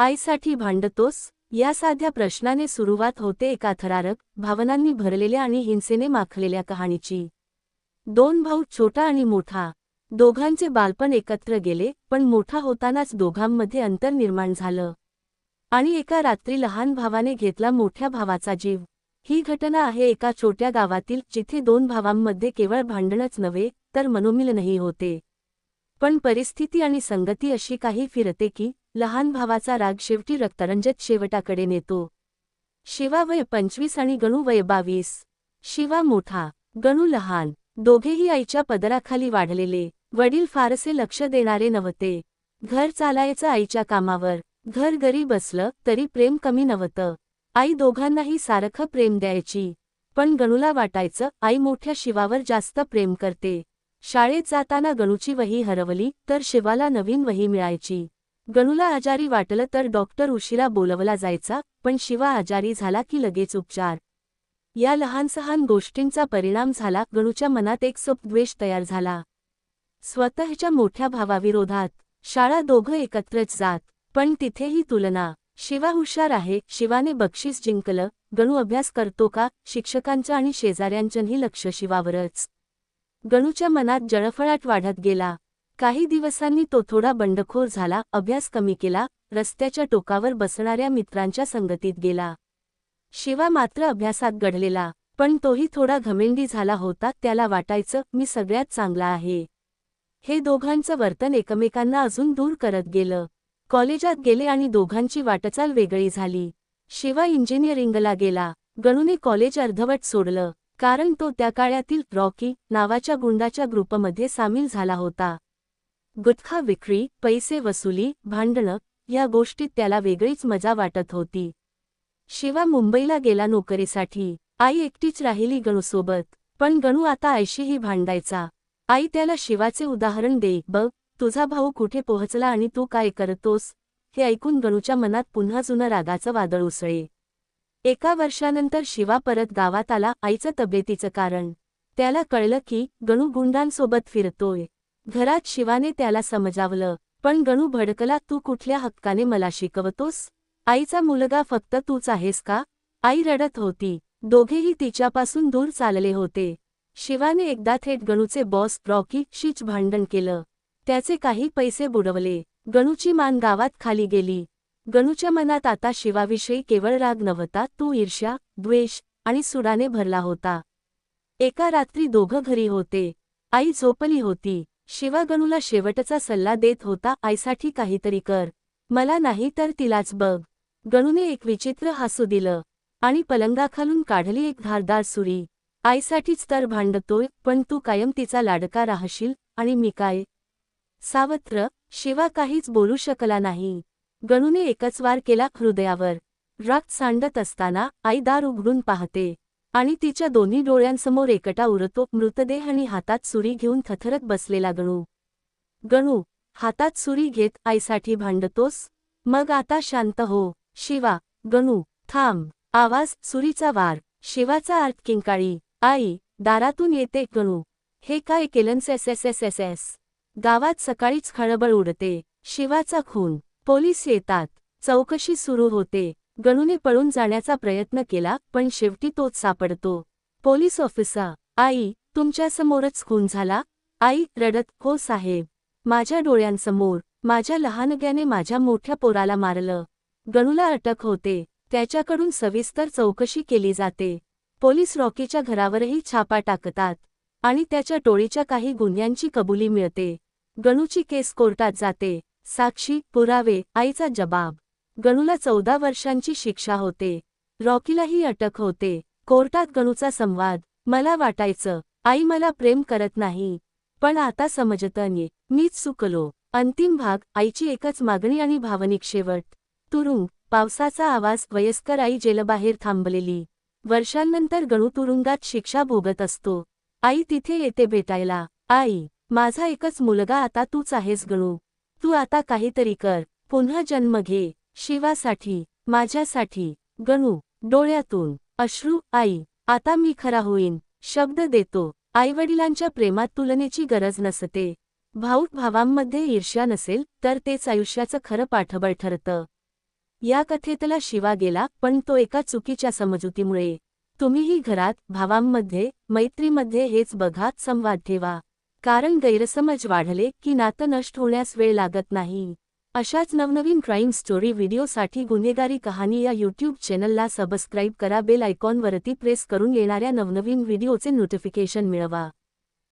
आईसाठी भांडतोस? या साध्या प्रश्नाने सुरुवात होते एका थरारक भावनांनी भरलेल्या आणि हिंसेने माखलेल्या कहाणीची. दोन भाऊ छोटा आणि मोठा. दोघांचे बालपण एकत्र गेले पण मोठा होतानाच दोघांमध्ये अंतर निर्माण झालं. आणि एका रात्री लहान भावाने घेतला मोठ्या भावाचा जीव. ही घटना आहे एका छोट्या गावातील जिथे दोन भावांमध्ये केवळ भांडणच नव्हे तर मनोमिलनही होते. पण परिस्थिती आणि संगती अशी काही फिरते की लहान भावाचा राग शेवटी रक्तरंजत शेवटाकडे नेतो. शिवा वय पंचवीस आणि गणू वय बावीस. शिवा मोठा गणू लहान दोघेही आईच्या पदराखाली वाढलेले वडील फारसे लक्ष देणारे नव्हते. घर चालायचं आईच्या कामावर घर गरी बसलं तरी प्रेम कमी नव्हतं. आई दोघांनाही सारखं प्रेम द्यायची पण गणूला वाटायचं आई मोठ्या शिवावर जास्त प्रेम करते. शाळेत जाताना गणूची वही हरवली तर शिवाला नवीन वही मिळायची. गणूला आजारी वाटलं तर डॉक्टर उशिरा बोलवला जायचा पण शिवा आजारी झाला की लगेच उपचार. या लहानसहान गोष्टींचा परिणाम झाला गणूच्या मनात एक द्वेष तयार झाला. स्वतःच्या मोठ्या भावाविरोधात शाळा दोघं एकत्रच जात पण तिथेही तुलना. शिवा हुशार आहे शिवाने बक्षीस जिंकलं गणू अभ्यास करतो का शिक्षकांचं आणि शेजाऱ्यांचंही लक्ष शिवावरच. गणूच्या मनात जळफळाट वाढत गेला. काही दिवसांनी तो थोडा बंडखोर झाला अभ्यास कमी केला रस्त्याच्या टोकावर बसणाऱ्या मित्रांच्या संगतीत गेला. शिवा मात्र अभ्यासात घडलेला पण तोही थोडा घमेंडी झाला होता त्याला वाटायचं मी सगळ्यात चांगला आहे. हे दोघांचं वर्तन एकमेकांना अजून दूर करत गेलं. कॉलेजात गेले आणि दोघांची वाटचाल वेगळी झाली. शिवा इंजिनिअरिंगला गेला. गणूने कॉलेज अर्धवट सोडलं कारण तो त्या काळातील रॉकी नावाच्या गुंडाच्या ग्रुपमध्ये सामील झाला होता. गुटखा विक्री पैसे वसुली भांडणं या गोष्टीत त्याला वेगळीच मजा वाटत होती. शिवा मुंबईला गेला नोकरीसाठी. आई एकटीच राहिली गणूसोबत पण गणू आता आईशीही भांडायचा. आई त्याला शिवाचे उदाहरण दे. बघ तुझा भाऊ कुठे पोहोचला आणि तू काय करतोस? हे ऐकून गणूच्या मनात पुन्हा जुनं रागाचं वादळ उसळे एका वर्षानंतर शिवा परत गावात आला. आईचं तब्येतीचं कारण. त्याला कळलं की गणू गुंडांसोबत फिरतोय. घरात शिवाने त्याला समजावलं पण गणू भडकला तू कुठल्या हक्काने मला शिकवतोस? आईचा मुलगा फक्त तूच आहेस का? आई रडत होती. दोघेही तिच्यापासून दूर चालले होते. शिवाने एकदा थेट गणूचे बॉस रॉकी शीच भांडण केलं. त्याचे काही पैसे बुडवले. गणूची मान गावात खाली गेली. गणूच्या मनात आता शिवाविषयी केवळ राग नव्हता तू ईर्ष्या द्वेष आणि सुडाने भरला होता. एका रात्री दोघं घरी होते. आई झोपली होती. शिवा गणूला शेवटचा सल्ला देत होता आईसाठी काहीतरी कर. मला नाही तर तिलाच बघ. गणूने एक विचित्र हसू दिलं आणि पलंगाखालून काढली एक धारदार सुरी. आईसाठीच तर भांडतोय पण तू कायम तिचा लाडका राहशील आणि मी काय? सावत्र शिवा काहीच बोलू शकला नाही. गणूने एकच वार केला हृदयावर. रक्त सांडत असताना आई दार उघडून पाहते. आणि तिच्या दोन्ही डोळ्यांसमोर एकटा उरतो मृतदेह आणि हातात सुरी घेऊन थथरत बसलेला गणू. गणू हातात सुरी घेत आईसाठी भांडतोस? मग आता शांत हो. शिवा गणू थांब. आवाज सुरीचा वार. शिवाचा अर्थ किंकाळी. आई दारातून येते गणू. हे काय केलंस एस एस एस एस एस गावात सकाळीच खळबळ उडते. शिवाचा खून. पोलीस येतात. चौकशी सुरू होते. गणूने पळून जाण्याचा प्रयत्न केला पण शेवटी तोच सापडतो. पोलीस ऑफिसा आई तुमच्यासमोरच खून झाला? आई रडत हो साहेब. माझ्या डोळ्यांसमोर माझ्या लहानग्याने माझ्या मोठ्या पोराला मारलं. गणूला अटक होते. त्याच्याकडून सविस्तर चौकशी केली जाते. पोलीस रॉकीच्या घरावरही छापा टाकतात आणि त्याच्या टोळीच्या काही गुन्ह्यांची कबुली मिळते. गणूची केस कोर्टात जाते. साक्षी पुरावे आईचा जबाब. गणूला चौदा वर्षांची शिक्षा होते. रॉकीलाही अटक होते. कोर्टात गणूचा संवाद. मला वाटायचं आई मला प्रेम करत नाही. पण आता समजतंय मीच चुकलो. अंतिम भाग आईची एकच मागणी आणि भावनिक शेवट. तुरुंग पावसाचा आवाज वयस्कर आई जेलबाहेर थांबलेली. वर्षांनंतर गणू तुरुंगात शिक्षा भोगत असतो. आई तिथे येते भेटायला. आई माझा एकच मुलगा आता तूच आहेस गणू. तू आता काहीतरी कर. पुन्हा जन्म घे. शिवासाठी माझ्यासाठी गणू डोळ्यातून अश्रू आई आता मी खरा होईन शब्द देतो आईवडिलांच्या प्रेमात तुलनेची गरज नसते. भाऊक भावांमध्ये ईर्ष्या नसेल तर तेच आयुष्याचं खरं पाठबळ ठरतं. या कथेतला शिवा गेला पण तो एका चुकीच्या समजुतीमुळे. तुम्हीही घरात भावांमध्ये मैत्रीमध्ये हेच बघा संवाद ठेवा. कारण गैरसमज वाढले की नातं नष्ट होण्यास वेळ लागत नाही. अशाच नवनवीन क्राईम स्टोरी व्हिडिओसाठी गुन्हेगारी कहाणी या यूट्यूब चॅनलला सबस्क्राईब करा. बेल आयकॉनवरती प्रेस करून येणाऱ्या नवनवीन व्हिडिओचे नोटिफिकेशन मिळवा.